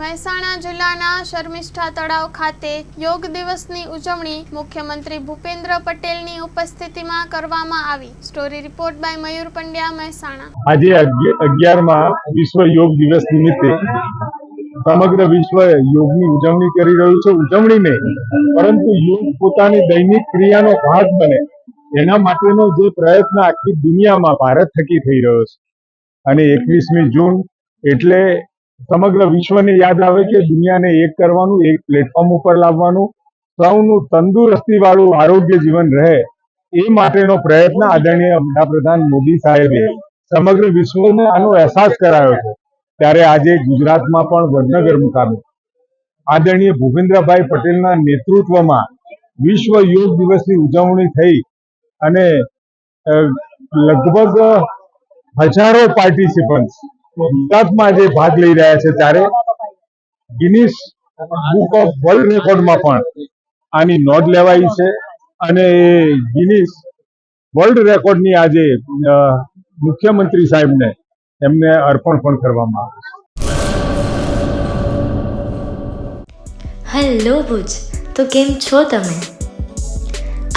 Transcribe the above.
મહેસાણા જિલ્લાના શર્મિષ્ઠા તળાવ ખાતે યોગ દિવસની ઉજવણી મુખ્યમંત્રી ભૂપેન્દ્ર પટેલની ઉપસ્થિતિમાં કરવામાં આવી. Story report by Mayur Pandya, Mehsana. આજે અગિયારમાં વિશ્વ યોગ દિવસ નિમિત્તે સમગ્ર વિશ્વ યોગની ઉજવણી કરી રહ્યું છે. ઉજવણી નહીં, પરંતુ યોગ પોતાની દૈનિક ક્રિયાનો ભાગ બને. એના માટેનો જે પ્રયત્ન આખી દુનિયામાં ભારત થકી થઈ રહ્યો છે. અને એકવીસમી જૂન એટલે સમગ્ર વિશ્વને યાદ આવે કે દુનિયાને એક કરવાનું, એક પ્લેટફોર્મ ઉપર લાવવાનું, સૌનું તંદુરસ્તી વાળું આરોગ્ય જીવન રહે, એ માટેનો પ્રયત્ન આદરણીય વડાપ્રધાન મોદી સાહેબે સમગ્ર વિશ્વને આનો અહેસાસ કરાયો છે. ત્યારે આજે ગુજરાતમાં પણ વડનગર મુકામે આદરણીય ભૂપેન્દ્રભાઈ પટેલના નેતૃત્વમાં વિશ્વ યોગ દિવસની ઉજવણી થઈ અને લગભગ હજારો પાર્ટિસિપન્ટ્સ ગુજરાતમાં આજે ભાગ લઈ રહ્યા છે ત્યારે ગિનિસ બુક ઓફ વર્લ્ડ રેકોર્ડમાં પણ આની નોંધ લેવાઈ છે અને એ ગિનિસ વર્લ્ડ રેકોર્ડની આજે મુખ્યમંત્રી સાહેબને એમને અર્પણ પણ કરવામાં આવે છે. હેલો ભુજ, તો કેમ છો તમે?